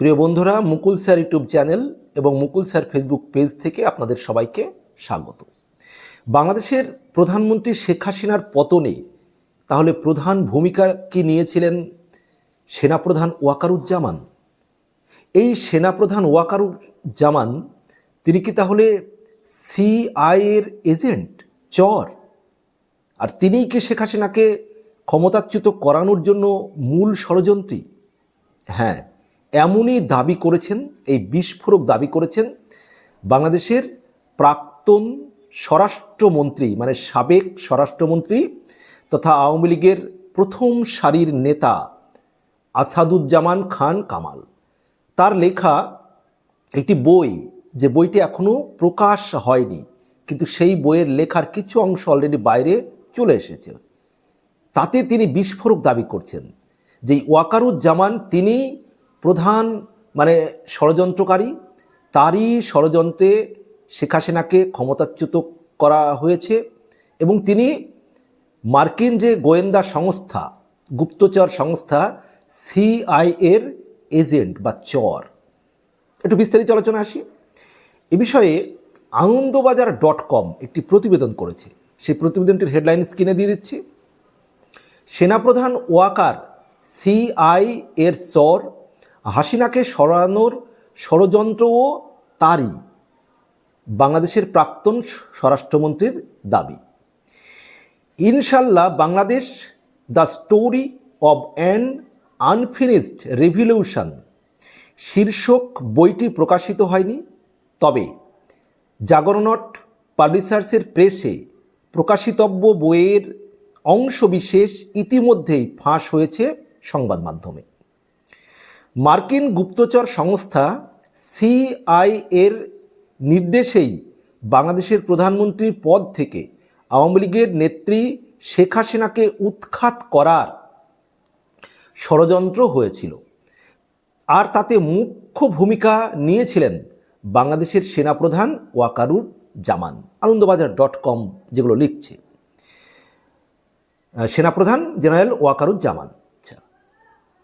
প্রিয় বন্ধুরা, মুকুল sir YouTube channel এবং মুকুল স্যার ফেসবুক পেজ থেকে আপনাদের সবাইকে স্বাগত। বাংলাদেশের প্রধানমন্ত্রী শেখ হাসিনার পতনে তাহলে প্রধান ভূমিকা কি নিয়েছিলেন সেনাপ্রধান ওয়াকারুজ্জামান? এই সেনাপ্রধান ওয়াকারুজ্জামান, তিনি কি তাহলে সিআই এর এজেন্ট, চর? আর তিনিই কি শেখ হাসিনাকে ক্ষমতাচ্যুত করানোর জন্য মূল ষড়যন্ত্রী? হ্যাঁ এমনই দাবি করেছেন, এই বিস্ফোরক দাবি করেছেন বাংলাদেশের প্রাক্তন স্বরাষ্ট্রমন্ত্রী মানে সাবেক স্বরাষ্ট্রমন্ত্রী তথা আওয়ামী লীগের প্রথম সারির নেতা আসাদুজ্জামান খান কামাল। তার লেখা একটি বই, যে বইটি এখনও প্রকাশ হয়নি, কিন্তু সেই বইয়ের লেখার কিছু অংশ অলরেডি বাইরে চলে এসেছে। তাতে তিনি বিস্ফোরক দাবি করছেন, যে ওয়াকারুজ্জামান তিনি প্রধান মানে ষড়যন্ত্রকারী, তারই ষড়যন্ত্রে শেখ হাসিনাকে ক্ষমতাচ্যুত করা হয়েছে এবং তিনি মার্কিন যে গোয়েন্দা সংস্থা, গুপ্তচর সংস্থা, সিআই এর এজেন্ট বা চর। একটু বিস্তারিত আলোচনা আসি। এ বিষয়ে আনন্দবাজার ডট কম একটি প্রতিবেদন করেছে। সেই প্রতিবেদনটির হেডলাইন স্ক্রিনে দিয়ে দিচ্ছি। সেনাপ্রধান ওয়াকার, সিআই এর স্বর হাসিনাকে সরানোর ষড়যন্ত্রও তারই বাংলাদেশের প্রাক্তন স্বরাষ্ট্রমন্ত্রীর দাবি। ইনশাল্লাহ Bangladesh, the story of an unfinished revolution শীর্ষক বইটি প্রকাশিত হয়নি, তবে জাগরণট পাবলিশার্সের প্রেসে প্রকাশিতব্য বইয়ের অংশবিশেষ ইতিমধ্যেই ফাঁস হয়েছে সংবাদ মাধ্যমে। মার্কিন গুপ্তচর সংস্থা সিআই এর নির্দেশেই বাংলাদেশের প্রধানমন্ত্রীর পদ থেকে আওয়ামী লীগের নেত্রী শেখ হাসিনাকে উৎখাত করার ষড়যন্ত্র হয়েছিল। আর তাতে মুখ্য ভূমিকা নিয়েছিলেন বাংলাদেশের সেনাপ্রধান ওয়াকারুর জামান আনন্দবাজার ডট কম যেগুলো লিখছে। সেনাপ্রধান জেনারেল ওয়াকারুজ্জামান।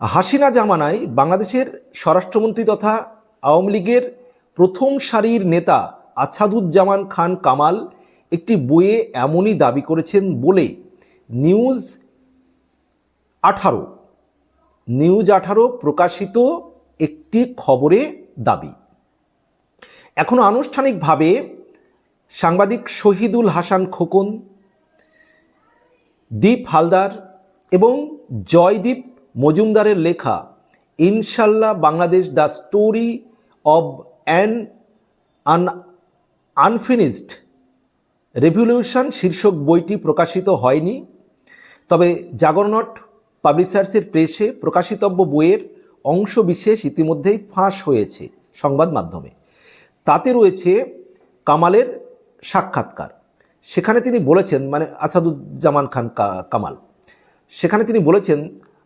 হাসিনা জামানায় বাংলাদেশের স্বরাষ্ট্রমন্ত্রী তথা আওয়ামী লীগের প্রথম সারির নেতা আছাদুজ্জামান খান কামাল একটি বইয়ে এমনই দাবি করেছেন বলে নিউজ আঠারো। নিউজ আঠারো প্রকাশিত একটি খবরে দাবি। এখনও আনুষ্ঠানিকভাবে সাংবাদিক শহীদুল হাসান খোকন, দীপ হালদার এবং জয়দীপ মজুমদারের লেখা, ইনশাল্লাহ Bangladesh the story of an An unfinished revolution শীর্ষক বইটি প্রকাশিত হয়নি। তবে জাগরনট পাবলিশার্সের প্রেসে প্রকাশিতব্য বইয়ের অংশ বিশেষ ইতিমধ্যেই ফাঁস হয়েছে সংবাদ মাধ্যমে। তাতে রয়েছে কামালের সাক্ষাৎকার। সেখানে তিনি বলেছেন মানে আসাদুজ্জামান খান কামাল। সেখানে তিনি বলেছেন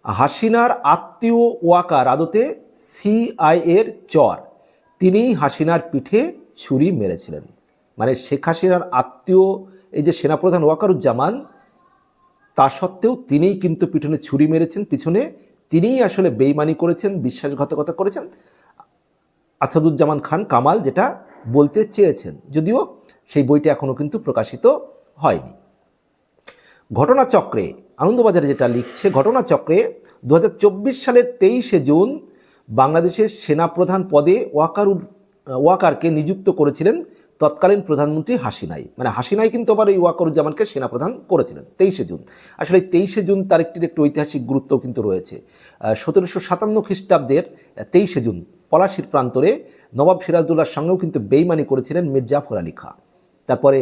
হাসিনার আত্মীয় ওয়াকার আদতে সিআই এর চর তিনি হাসিনার পিঠে ছুরি মেরেছিলেন। মানে শেখ হাসিনার আত্মীয়, এই যে সেনাপ্রধান ওয়াকারুজ্জামান, তা সত্ত্বেও তিনিই কিন্তু পিছনে ছুরি মেরেছেন, পিছনে তিনিই আসলে বেইমানি করেছেন, বিশ্বাসঘাতকতা করেছেন। আসাদুজ্জামান খান কামাল যেটা বলতে চেয়েছেন, যদিও সেই বইটি এখনও কিন্তু প্রকাশিত হয়নি। ঘটনাচক্রে, আনন্দবাজারে যেটা লিখছে, ঘটনাচক্রে দু হাজার চব্বিশ সালের তেইশে জুন বাংলাদেশের সেনাপ্রধান পদে ওয়াকারুর ওয়াকারকে নিযুক্ত করেছিলেন তৎকালীন প্রধানমন্ত্রী হাসিনাই। মানে হাসিনাই কিন্তু আবার এই ওয়াকারুজ্জামানকে সেনাপ্রধান করেছিলেন, তেইশে জুন। আসলে তেইশে জুন তারিখটির একটি ঐতিহাসিক গুরুত্ব কিন্তু রয়েছে। সতেরোশো সাতান্ন খ্রিস্টাব্দের তেইশে জুন পলাশির প্রান্তরে নবাব সিরাজদুল্লার সঙ্গেও কিন্তু বেইমানি করেছিলেন মির জাফর আলী খাঁ। তারপরে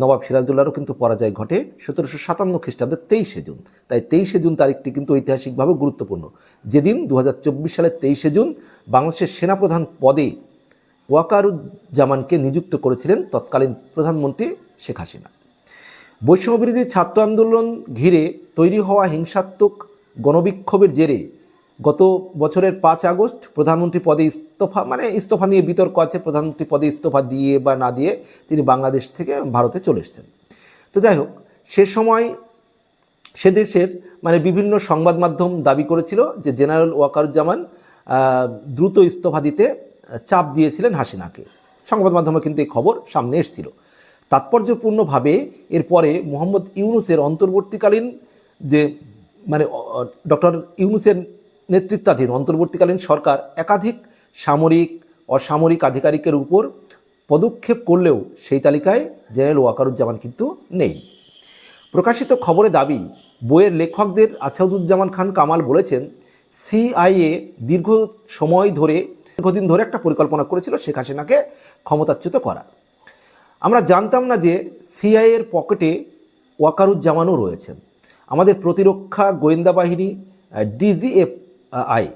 নবাব সিরাজদুল্লারও কিন্তু পরাজয় ঘটে সতেরোশো সাতান্ন খ্রিস্টাব্দের তেইশে জুন। তাই তেইশে জুন তারিখটি কিন্তু ঐতিহাসিকভাবে গুরুত্বপূর্ণ। যেদিন দু হাজার চব্বিশ সালের তেইশে জুন বাংলাদেশের সেনাপ্রধান পদে ওয়াকারুজ্জামানকে নিযুক্ত করেছিলেন তৎকালীন প্রধানমন্ত্রী শেখ হাসিনা। বৈষম্যবিরোধী ছাত্র আন্দোলন ঘিরে তৈরি হওয়া হিংসাত্মক গণবিক্ষোভের জেরে গত বছরের পাঁচ আগস্ট প্রধানমন্ত্রী পদে ইস্তফা মানে ইস্তফা নিয়ে বিতর্ক আছে, প্রধানমন্ত্রী পদে ইস্তফা দিয়ে বা না দিয়ে তিনি বাংলাদেশ থেকে ভারতে চলে এসেছেন। তো যাই হোক, সে সময় সে দেশের মানে বিভিন্ন সংবাদ মাধ্যম দাবি করেছিল যে জেনারেল ওয়াকারুজ্জামান দ্রুত ইস্তফা দিতে চাপ দিয়েছিলেন হাসিনাকে। সংবাদ মাধ্যমে কিন্তু এই খবর সামনে এসেছিল। তাৎপর্যপূর্ণভাবে এরপরে মোহাম্মদ ইউনুসের অন্তর্বর্তীকালীন যে মানে ডক্টর ইউনুসের নেতৃত্বাধীন অন্তর্বর্তীকালীন সরকার একাধিক সামরিক, অসামরিক আধিকারিকের উপর পদক্ষেপ করলেও সেই তালিকায় জেনারেল ওয়াকারুজ্জামান কিন্তু নেই। প্রকাশিত খবরে দাবি, বইয়ের লেখকদের আছাদুজ্জামান খান কামাল বলেছেন, সিআইএ দীর্ঘ সময় ধরে, দীর্ঘদিন ধরে একটা পরিকল্পনা করেছিল শেখ হাসিনাকে ক্ষমতাচ্যুত করা আমরা জানতাম না যে সিআইএর পকেটে ওয়াকারুজ্জামানও রয়েছেন। আমাদের প্রতিরক্ষা গোয়েন্দা বাহিনী ডিজিএফ আই।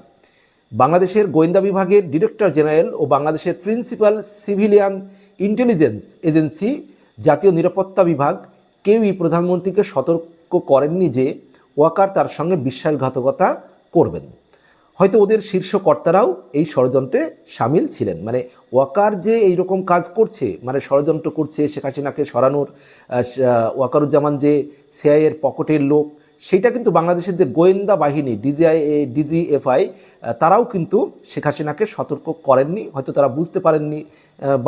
বাংলাদেশের গোয়েন্দা বিভাগের ডিরেক্টর জেনারেল ও বাংলাদেশের প্রিন্সিপাল সিভিলিয়ান ইন্টেলিজেন্স এজেন্সি জাতীয় নিরাপত্তা বিভাগ কেউই প্রধানমন্ত্রীকে সতর্ক করেননি যে ওয়াকার তার সঙ্গে বিশ্বাসঘাতকতা করবেন। হয়তো ওদের শীর্ষ কর্তারাও এই ষড়যন্ত্রে সামিল ছিলেন। মানে ওয়াকার যে এই রকম কাজ করছে মানে ষড়যন্ত্র করছে শেখ হাসিনাকে সরানোর ওয়াকারুজ্জামান যে সিআইয়ের পকেটের লোক সেইটা কিন্তু বাংলাদেশের যে গোয়েন্দা বাহিনী ডিজিআই ডিজিএফআই তারাও কিন্তু শেখ হাসিনাকে সতর্ক করেননি, হয়তো তারা বুঝতে পারেননি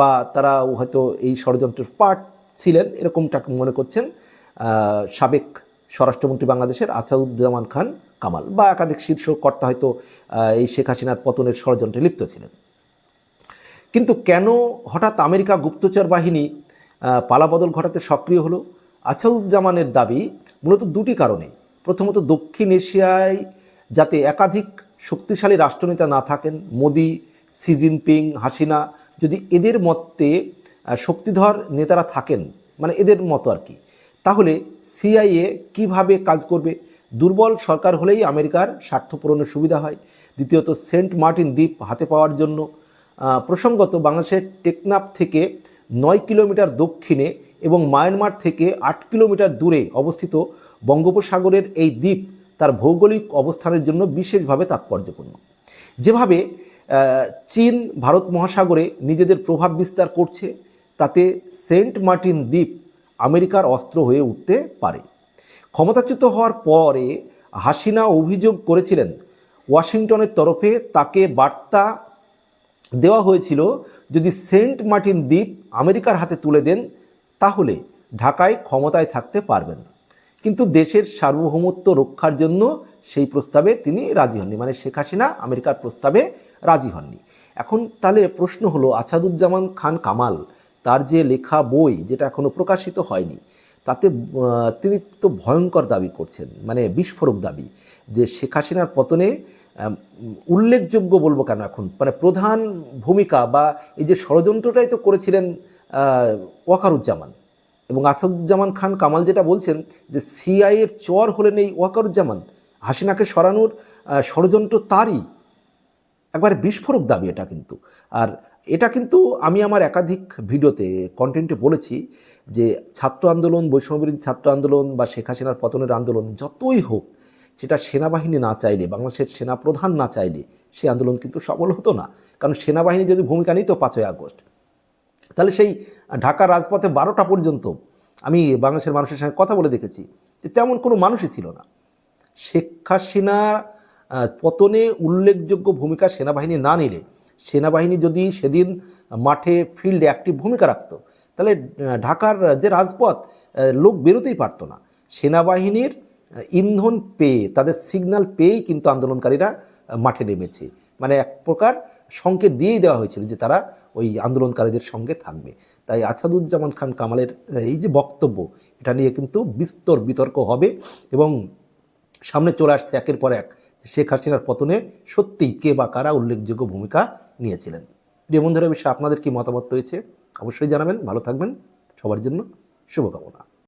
বা তারা হয়তো এই ষড়যন্ত্রের পার্ট ছিলেন, এরকমটা মনে করছেন সাবেক স্বরাষ্ট্রমন্ত্রী বাংলাদেশের আসাদুজ্জামান খান কামাল, বা একাধিক শীর্ষ কর্তা হয়তো এই শেখ হাসিনার পতনের ষড়যন্ত্রে লিপ্ত ছিলেন। কিন্তু কেন হঠাৎ আমেরিকা গুপ্তচর বাহিনী পালাবদল ঘটাতে সক্রিয় হলো? আসাদুজ্জামানের দাবি মূলত দুটি কারণে প্রথমত দক্ষিণ এশিয়ায় যাতে একাধিক শক্তিশালী রাষ্ট্রনেতা না থাকেন, মোদি সি জিনপিং হাসিনা, যদি এদের মতে শক্তিধর নেতারা থাকেন মানে এদের মতো আর কি, তাহলে সিআইএ কীভাবে কাজ করবে? দুর্বল সরকার হলেই আমেরিকার স্বার্থ পূরণের সুবিধা হয়। দ্বিতীয়ত সেন্ট মার্টিন দ্বীপ হাতে পাওয়ার জন্য প্রসঙ্গত বাংলাদেশের টেকনাফ থেকে নয় কিলোমিটার দক্ষিণে এবং মায়ানমার থেকে আট কিলোমিটার দূরে অবস্থিত বঙ্গোপসাগরের এই দ্বীপ তার ভৌগোলিক অবস্থানের জন্য বিশেষভাবে তাৎপর্যপূর্ণ। যেভাবে চীন, ভারত মহাসাগরে নিজেদের প্রভাব বিস্তার করছে, তাতে সেন্ট মার্টিন দ্বীপ আমেরিকার অস্ত্র হয়ে উঠতে পারে। ক্ষমতাচ্যুত হওয়ার পরে হাসিনা অভিযোগ করেছিলেন, ওয়াশিংটনের তরফে তাকে বার্তা দেওয়া হয়েছিল, যদি সেন্ট মার্টিন দ্বীপ আমেরিকার হাতে তুলে দেন, তাহলে ঢাকায় ক্ষমতায় থাকতে পারবেন। কিন্তু দেশের সার্বভৌমত্ব রক্ষার জন্য সেই প্রস্তাবে তিনি রাজি হননি। মানে শেখ হাসিনা আমেরিকার প্রস্তাবে রাজি হননি। এখন তাহলে প্রশ্ন হলো, আছাদুজ্জামান খান কামাল, তার যে লেখা বই, যেটা এখনও প্রকাশিত হয়নি তাতে তিনি তো ভয়ঙ্কর দাবি করছেন মানে বিস্ফোরক দাবি, যে শেখ হাসিনার পতনে উল্লেখযোগ্য বলব কেন এখন মানে প্রধান ভূমিকা বা এই যে ষড়যন্ত্রটাই তো করেছিলেন ওয়াকারুজ্জামান এবং আসাদুজ্জামান খান কামাল যেটা বলছেন যে সিআইয়ের চর হলেন এই ওয়াকারুজ্জামান, হাসিনাকে সরানোর ষড়যন্ত্র তারই, একবারে বিস্ফোরক দাবি এটা কিন্তু, আর এটা কিন্তু আমি আমার একাধিক ভিডিওতে কন্টেন্টে বলেছি যে ছাত্র আন্দোলন বৈষম্যবিরোধী ছাত্র আন্দোলন বা শেখ হাসিনার পতনের আন্দোলন যতই হোক সেটা সেনাবাহিনী না চাইলে বাংলাদেশের সেনাপ্রধান না চাইলে সেই আন্দোলন কিন্তু সফল হতো না। কারণ সেনাবাহিনী যদি ভূমিকা নিত পাঁচই আগস্ট তাহলে সেই ঢাকা রাজপথে বারোটা পর্যন্ত আমি বাংলাদেশের মানুষের সঙ্গে কথা বলে দেখেছি যে তেমন কোনো মানুষই ছিল না। শেখ হাসিনা আহ, পতনে উল্লেখযোগ্য ভূমিকা সেনাবাহিনী না নিলে সেনাবাহিনী যদি সেদিন মাঠে ফিল্ডে একটি ভূমিকা রাখত, তাহলে ঢাকার যে রাজপথ লোক বেরোতেই পারতো না। সেনাবাহিনীর ইন্ধন পেয়ে, তাদের সিগন্যাল পেয়েই কিন্তু আন্দোলনকারীরা মাঠে নেমেছে। মানে এক প্রকার সংকেত দিয়েই দেওয়া হয়েছিল যে তারা ওই আন্দোলনকারীদের সঙ্গে থাকবে। তাই আসাদুজ্জামান খান কামালের এই যে বক্তব্য, এটা নিয়ে কিন্তু বিস্তর বিতর্ক হবে এবং সামনে চলে আসছে একের পর এক শেখ হাসিনার পতনে সত্যিই কে বা কারা উল্লেখযোগ্য ভূমিকা নিয়েছিলেন? প্রিয় বন্ধুরা বিষয়ে আপনাদের কি মতামত রয়েছে? অবশ্যই জানাবেন। ভালো থাকবেন। সবার জন্য শুভকামনা।